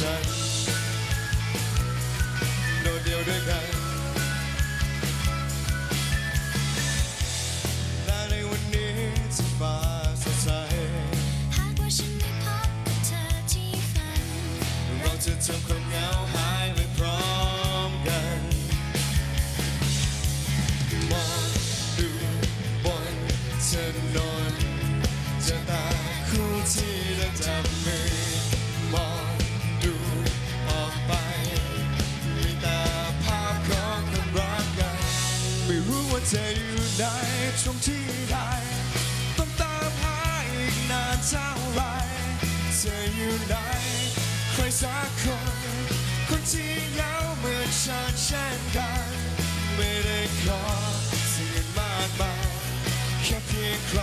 ฉันโดดเดียวด้วยกันและในวันนี้ที่ฟ้าสดใสหากว่าฉันได้พบกับเธอที่ฝัน เราจะทำความเหงาหายไปพร้อมกันมองดูบนถนนเจะตาคู่ที่เดินจับ เธออยู่ไหนตรงที่ใดต้องตามหาอีกนานเท่าไรเธออยู่ไหนใครสักคน คนที่เหงาเหมือนฉันเช่นกัน ไม่ได้ขอสิ่งอื่นมากมายแค่เพียงใคร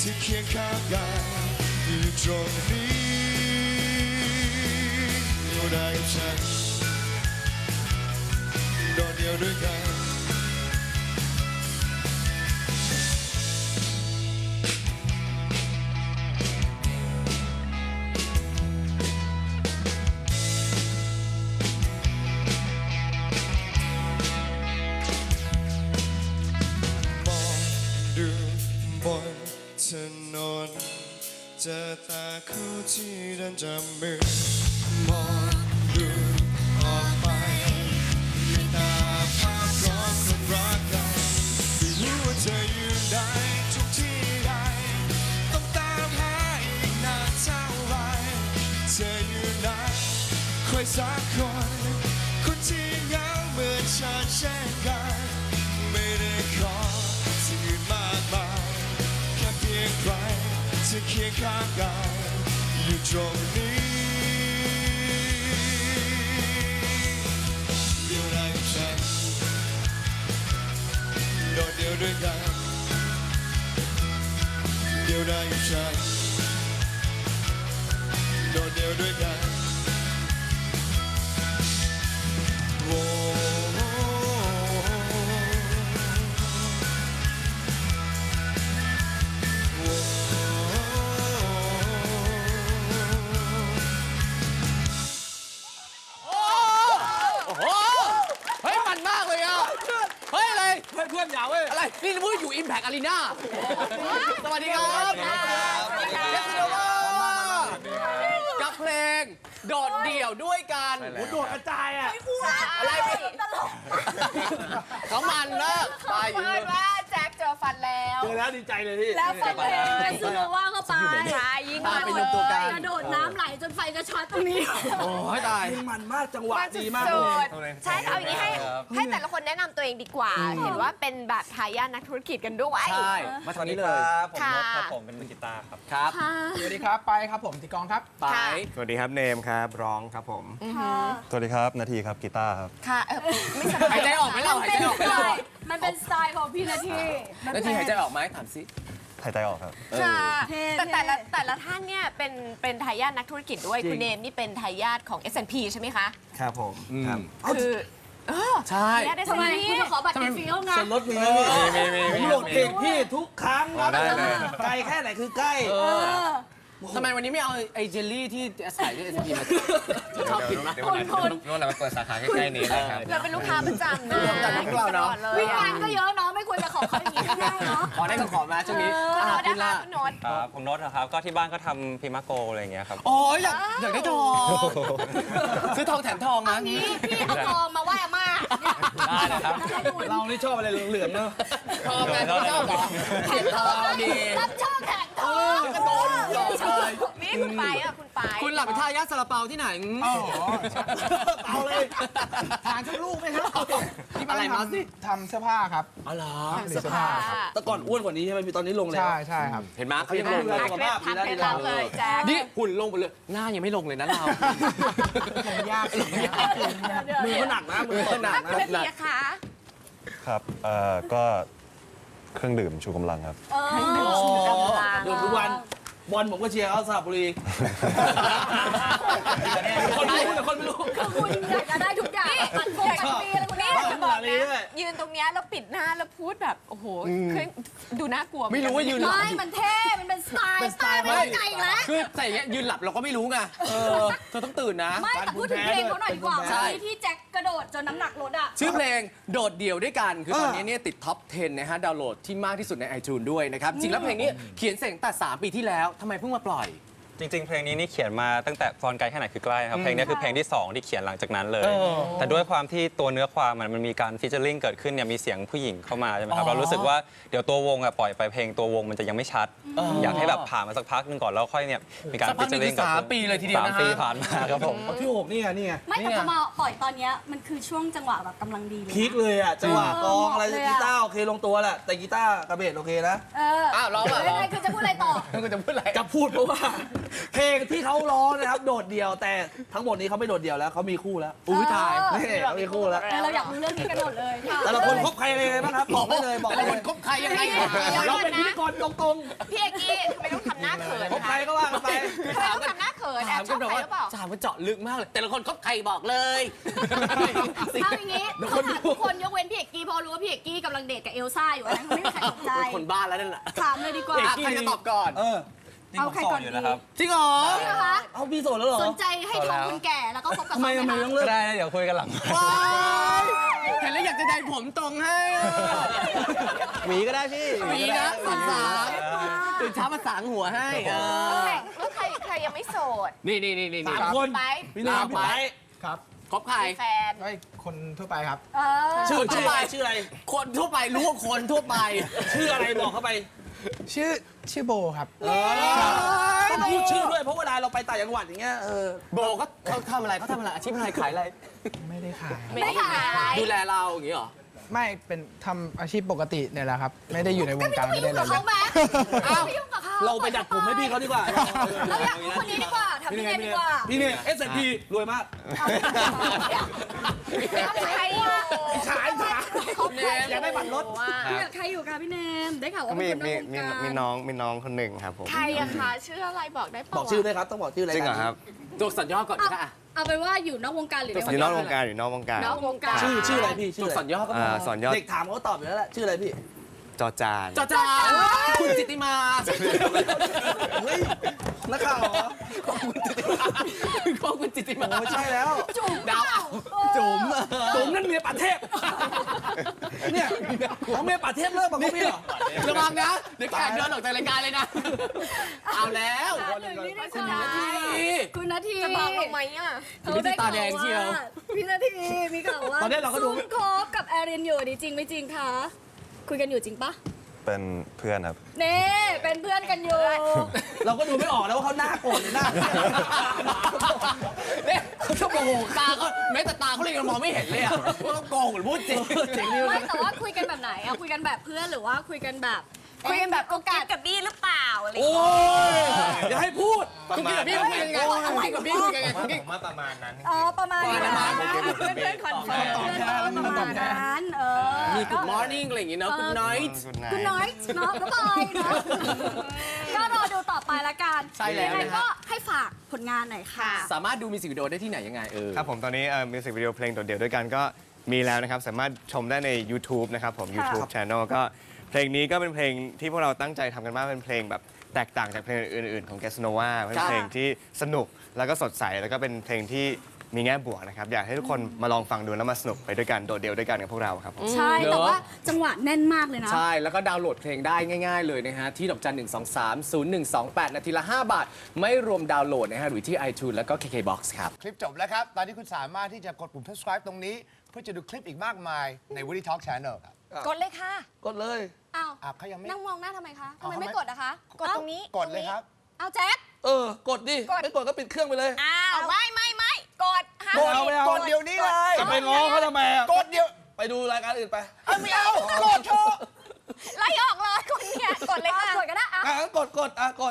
ที่เคียงข้างกันอยู่ตรงนี้อยู่ได้กับฉันโดดเดียวด้วยกัน จอตาคู่ที่เดินจับมือมองดูออกไปมีตาภาพของคนรักกันไม่รู้ว่าเธออยู่ไหนทุกที่ใดต้องตามหาอีกนานเท่าไรเธออยู่ไหนใครสักคน จะเคียงข้างกั พูดอยู่ Impact Arena สวัสดีครับเจสโนวากับเพลง โดดเดี่ยวด้วยกันโดดกระจายอะ อะไรพี่เขามันมากไปอยู่เพื่อนว่าแจ็คเจอ ฟันแล้ว เจอแล้วดีใจเลยพี่แล้วฟันเพลงสโนว่าเข้าไปใช่ยิงตามันไปเลรวมตัวกันยกระโดดน้ำไหลจนไฟจะช็อตตรงนี้ โอ้ยตายเพลงมันมากจังหวะมันสุดีมากเลยดๆใช่เอาอย่างนี้ให้ให้แต่ละคนแนะนำตัวเองดีกว่า เห็นว่าเป็นแบบทายาทนักธุรกิจกันด้วยใช่มาทางนี้เลยครับผมค่ะนดครับผมเป็นมือกีตาร์ครับครับ สวัสดีครับไปครับผมตีกลองครับไปค่ะสวัสดีครับเนมครับร้องครับผมสวัสดีครับนาทีครับกีตาร์ครับค่ะเออไม่สบาหายใจออกไหมเราหายใจออกไหมเรา มันเป็นสไตล์ของพี่นาทีนาทีหายใจออกไหมถามสิหายใจออกครับ ค่ะเท่แต่แต่ละเท่แต่ละท่านเนี่ยเป็นเป็นทายาทนักธุรกิจด้วย จริง คุณเนมนี่เป็นทายาทของ S&P ใช่ไหมคะ ครับผมครับ คือเออใช่ ทายาท ทำไม S&P คุณจะขอบัตรฟรีเข้างานส่วนรถมีไหมพี่มีมีผมโหลดเพลงพี่ทุกครั้งอ๋อได้เลย ไกลแค่ไหนคือใกล้ ทำไมวันนี้ไม่เอาไอ้เจลลี่ที่ขายที่เอสพีมาชอบกินมากเดี๋ยววันนั้นนู่นเราไปเปิดสาขาใกล้ๆนี้เลยครับเราเป็นลูกค้าประจำนะลูกค้าประจำของเราเนอะตลอดเลยวิ่งอะงานก็เยอะเนาะไม่ควรจะขอเขาอย่างนี้ไม่ได้เนาะขอได้ก็ขอมาช่วงนี้คุณอะโน้ตคุนะณคะล่ะคุณโน้ตครับผมโน้ตนะครับก็ที่บ้านก็ทำพิมาโกอะไรอย่างเงี้ยครับโอ้ยอยากอยากได้ทองซื้อทองแถมทองนะนี่พี่เอาทองมาไหว้อาม่า ได้นะครับ เรานี่ชอบอะไรเหลืองๆเนอะทองไงที่ชอบเหรอเห็นทองดีรับช่องแข่งทเออองก็โดนหลอกเลยนี่ คุณไปอะคุณไปคุณคุณหลับเป็นทายาทซาลาเปาที่ไหนเอาเลยทานสักลูกไหมครับอะไรมาสิทำเสื้อผ้าครับอ๋อเหรอเสื้อผ้าแต่ก่อนอ้วนกว่านี้ใช่ไหมพี่ตอนนี้ลงแล้วใช่ใช่ครับเห็นไหมเขายังลงดูเลแลยสุขภาพทำเคล็ดลับเลยแจ๊คนี่หุ่นลงไปเลยหน้ายังไม่ลงเลยนะเรายากสิมือก็หนักนะมือก็หนักถ้านะคุณนาทีอะคะครับเอ่อก็เครื่องดื่มชูกำลังครับเออดื่มทุกวัน บอลผมก็เชียร์เขาสระบุรี คนรู้แต่คนไม่รู้ คือคุณอยากจะได้ทุกอย่างปันโฟปันปีอะไร ด้วย ยืนตรงเนี้ยแล้วปิดหน้าแล้วพูดแบบโอ้โหคือดูน่ากลัวไม่รู้ว่ายืนหลับ ไม่มันเท่มันเป็นสไตล์สไตล์ไม่เข้าใจอีกแล้วคือใส่อย่างเงี้ยยืนหลับเราก็ไม่รู้ไงเออเธอต้องตื่นนะ ไม่แต่พูดถึงเพลงเขาหน่อยดีกว่าใช่วันนี้ที่แจ็คกระโดดจนน้ำหนักลดอะ ชื่อเพลงโดดเดี่ยวด้วยกัน คือตอนนี้เนี่ยติดท็อป 10 นะฮะ ดาวน์โหลดที่มากที่สุดใน iTunes ด้วยนะครับ จริงแล้วเพลงนี้เขียนเสร็จตั้งแต่3ปีที่แล้วทำไมเพิ่งมาปล่อย จริงๆ เพลงนี้นี่เขียนมาตั้งแต่ฟอนไกลแค่ไหนคือใกล้ครับ เพลงนี้คือเพลงที่ 2 ที่เขียนหลังจากนั้นเลย แต่ด้วยความที่ตัวเนื้อความมันมันมีการฟิชเชอร์ลิงเกิดขึ้นเนี่ยมีเสียงผู้หญิงเข้ามาใช่ไหมครับ เรารู้สึกว่าเดี๋ยวตัววงอะปล่อยไปเพลงตัววงมันจะยังไม่ชัด อยากให้แบบผ่านมาสักพักหนึงก่อนแล้วค่อยเนี่ยมีการสักพัฟิกชหนึ่เชองร์ลิงคือสามปีเลยทีเดียวนะฮะสามปีผ่านมาครับผมที่หกนี่ไงนี่ไงไม่แต่พอมาปล่อยตอนเนี้ยมันคือช่วงจังหวะแบบกำลังดีเลยนะ พีคเลยอะจังหวะกลองอะไรเหมาะเลยอะกีตาร์โอเคลงตัวแหละแต่กีตาร์กระเบสโอเคนะ เอออ้าวร้องเหรอยังไงคือจะพูดอะไรต่อคุณจะพูดอะไร จะพูดเพราะว่า เพลงที่เขาร้องนะครับโดดเดี่ยว แต่ทั้งหมดนี้เขาไม่โดดเดี่ยวแล้วเขามีคู่แล้ว อุ้ยตายเออนี่เขามีคู่แล้ว เออเราอยากรู้เรื่องนี้กันหมดเลยค่ะแต่ละคนคบใครยังไงบ้างครับบอกได้เลยบอกแต่ได้ละเลคนยคบใครยังไงเราเป็นพิธีกรตรงพี่เอกกี้ทำไมต้องทำหน้าเขินๆคบใครคะก็ว่ากันไป ทำไมต้องทำหน้าเขินแอถามบชกัอนบแบบใครว่าหรือเปล่าถามว่าเจาะลึกมากเลย แต่ละคนคบใครบอกเลย เอาอย่างนี้เขาถามทุกคนยกเว้นพี่เอกกี้เพราะรู้ว่าพี่เอกกี้กำลังเดทกับเอลซ่าอยู่อันนั้นไม่มีใครสนใจคนบ้าแล้วนั่นแหละถามเลยดีกว่า อะใครจะตอบก่อน เออ เอาใครก่อนดีจริงเหรอจริงเหรอคะ เอาพี่โสดแล้วเหรอสนใจให้ทองคุณแก่แล้วก็คบกับทำไมเขาทำไหไมมต้องคะเลิกได้นะเดี๋ยวคุยกันหลังว้ายเห็นแล้วอยากจะได้ผมตรงให้อะหวีก็ได้พี่มีนะสามสามตื่นเช้ามาสางหัวให้เออแล้วใครใครยังไม่โสดนี่นี่นี่นี่สามคนไปพี่นาพี่ไบร์ทครับคบใคร แฟนก็คนทั่วไปครับ เออชื่อคนทั่ชื่วอไปอะไรชื่ออะไร คนทั่วไปรู้ว่าคนทั่วไป ชื่ออะไรบอกเข้าไป ชื่อชื่อโบครับต้องพูดชื่อด้วยเพราะเวลาเราไปต่างจังหวัดอย่างเงี้ยเออโบก็เขาทำอะไรเขาทำอะไรอาชีพอะไรขายอะไรไม่ได้ขายไม่ได้ขายดูแลเราอย่างนี้เหรอไม่เป็นทำอาชีพปกติเนี่ยแหละครับ ไม่ได้อยู่ในวงการไม่ไม่ต้ได้องไปอะไรยุ่งเลยกับเขาไหมไม่ยุ่งกับเขาเราไปดัดผมให้พี่เขาดีกว่าเราอยากรู้คนนี้ดีกว่าทำยังไงดีกว่าพี่เนี่ย S P รวยมากใครอยู่ขายขายแนน อยากได้บัตรรถอยากใครอยู่คะพี่เนมได้ข่าวว่ามีเป็นคนนมีอกวงมีการมีน้องมีน้องคนหนึ่งครับผมใครอะคะชื่ออะไรบอกได้เปล่าบอกชื่อด้วยครับ ต้องบอกชื่ออะไรจริงเหรอครับตัวสัญย่อก่อนค่ะ เอาเป็นว่าอยู่นอกวงการหรือในอยู่นอกวงการอยู่นอกวงการนอกวงการ ชื่อชื่ออะไรพี่ชื่ตัอวอะไรสัญย่อก็พอ่าอสอนยอด เด็กถามเขาก็ตอบอยู่แล้วแหละชื่ออะไรพี่ จอจานจอจานคุณจิตติมาเฮ้ยนักข่าวเหรอของคุณจิตติมาไม่ใช่แล้วดาวจุ๋มตุ๋มนั่นเมียป่าเทพเนี่ยของเมียป่าเทพเลิกบอกพี่เหรอระวังนะเดี๋ยวแขกเดินออกจากรายการเลยนะเอาแล้วหนึ่งนี่ได้คุณค่ะนาทีคุณนาทีจะบอกลงไหมอะเขาได้ข่าวตาแดงเชียวว่าพี่นาทีมีข่าวว่าตอนนี้เราก็ดูซุ่มคบกับแอรินอยู่นี่จริงไม่จริงคะ คุยกันอยู่จริงปะเป็นเพื่อนครับ เน่เป็นเพื่อนกันอยู่ เราก็ดูไม่ออกแล้วว่าเขาหน้าโกรธหรือหน้าเนี่ยเขาจะโมโหตาเขาแม้แต่ตาเขาเลยยังมองไม่เห็นเลยอะว่าเขาโกงหรือพูดจริงจริงดิไม่แต่ว่าคุยกันแบบไหนอะคุยกันแบบเพื่อนหรือว่าคุยกันแบบ คุยกันแบบโอกาสกับบี้หรือเปล่าอะไรอย่างโอ้เงี้ยยอย่าให้พูดคุณกินกับพี่คุณกินยังไงคุณกินกับพี่คุณกินยังไงคุณกินอ๋อประมาณนั้นประมาณนั้นเพื่อนเพื่อนคอนเฟิร์มเพื่อนประมาณนั้นเออมี good morning อะไรอย่างงี้เนาะ good night คุณน้อยเนาะก็บายเนาะก็รอดูต่อไปละกันใช่แล้วยังไงนะฮะก็ให้ฝากผลงานหน่อยค่ะ สามารถดูมิวสิกวิดีโอได้ที่ไหนยังไงเออครับผมตอนนี้มิวสิกวิดีโอเพลงโดดเดี่ยวด้วยกันก็มีแล้วนะครับ สามารถชมได้ใน YouTube นะครับผม YouTube Channel ก็ เพลงนี้ก็เป็นเพลงที่พวกเราตั้งใจทำกันมากเป็นเพลงแบบแตกต่างจากเพลงอื่นๆของ g a s n o v a เป็นเพลงที่สนุกแล้วก็สดใสแล้วก็เป็นเพลงที่มีแง่บวกนะครับอยากให้ทุกคนมาลองฟังดูแล้วมาสนุกไปด้วยกันโดดเดี่ยวด้วยกันกับพวกเราครับผม ใช่ เนอะ แต่ว่าจังหวะแน่นมากเลยนะ ใช่ แล้วก็ดาวน์โหลดเพลงได้ง่าย ๆ เลยนะฮะ ที่ดอกจัน 1 2 3 0 1 2 8 นาทีละ 5 บาท ไม่รวมดาวน์โหลดนะฮะ หรือที่ iTunes แล้วก็ KKBox ครับ คลิปจบแล้วครับ ตอนนี้คุณสามารถที่จะกดปุ่ม subscribe ตรงนี้ เพื่อจะดูคลิปอีกมากมายใน Woody Talk Channel ครับ กดเลยค่ะกดเลย อ้าวอะเขายังไม่นั่งมองหน้าทำไมคะทำเอาไมทำไมไม่กดอะคะกดตรงนี้กดเลยครับ เอาแจ็ค เออ กดดิไม่กดก็ปิดเครื่องไปเลย อ้าวไม่ไม่ไม่กดห้ามกดเอาไม่เอา กดเดี๋ยวนี้เลย จะไปง้อเขาทำไมอะกดเดี๋ยวไปดูรายการอื่นไปเอาไม่เอากดเถอะ ไล่ออกเลยคนเนี่ยกดเลยค่ะกดก็ได้อะ อะงั้นกดกดอะกด